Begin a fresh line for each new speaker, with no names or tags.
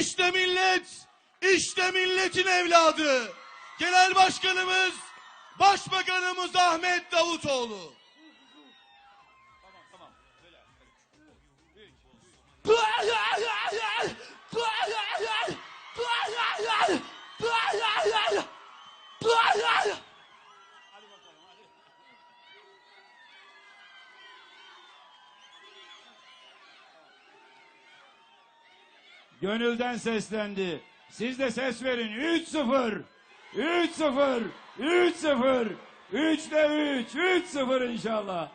İşte millet, işte milletin evladı. Genel Başkanımız, Başbakanımız Ahmet Davutoğlu.
Gönülden seslendi. Siz de ses verin. 3-0. 3-0. 3-0. 3'te 3. 3-0 inşallah.